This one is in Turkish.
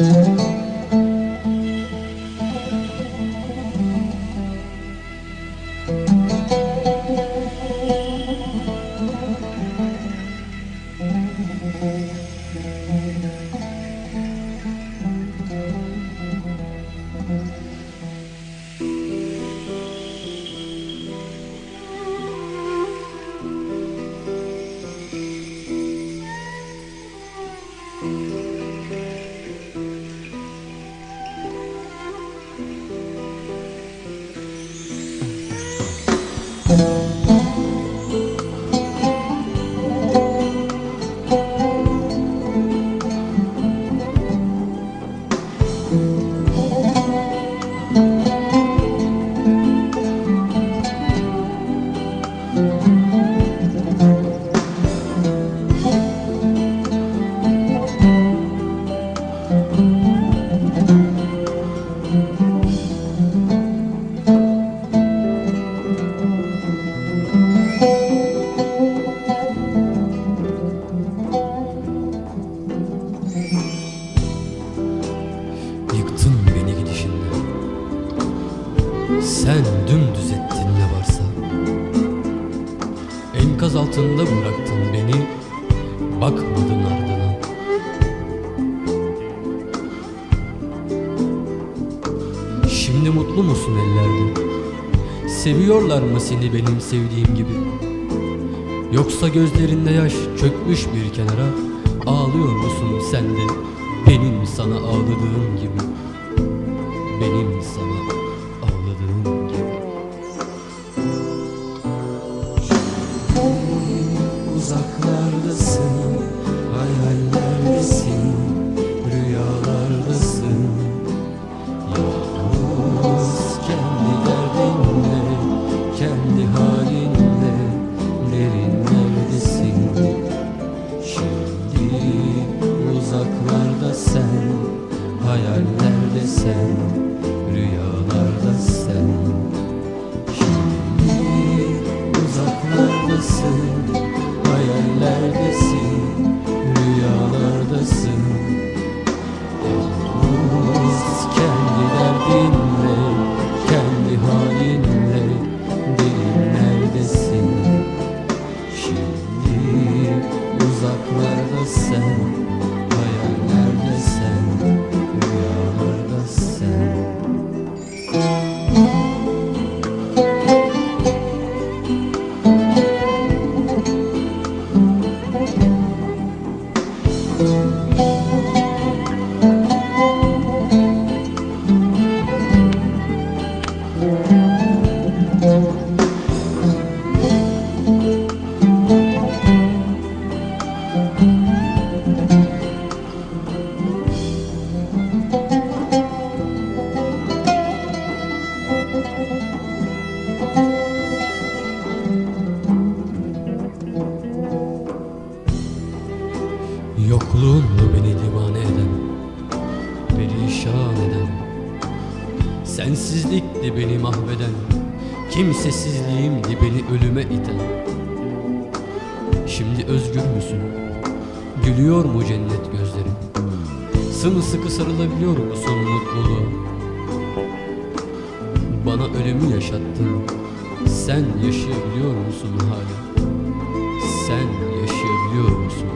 Mm-hmm. Sen dümdüz ettin ne varsa. Enkaz altında bıraktın beni Bakmadın ardına. Şimdi mutlu musun ellerde? Seviyorlar mı seni benim sevdiğim gibi? Yoksa gözlerinde yaş çökmüş bir kenara Ağlıyor musun sen de benim sana ağladığım gibi? Benim sana Uzaklardasın, hayallerdesin, rüyalardasın. Yalnız kendi derdinle, kendi halinle derinlerdesin Şimdi uzaklarda sen, hayallerde sen, sen uzaklarda beni divane eden Perişan eden Sensizlikti beni mahveden Kimsesizliğimdi beni ölüme iten Şimdi özgür müsün? Gülüyor mu cennet gözlerin? Sımsıkı sarılabiliyor musun mutluluğa? Bana ölümü yaşattın Sen yaşayabiliyor musun hala? Sen yaşayabiliyor musun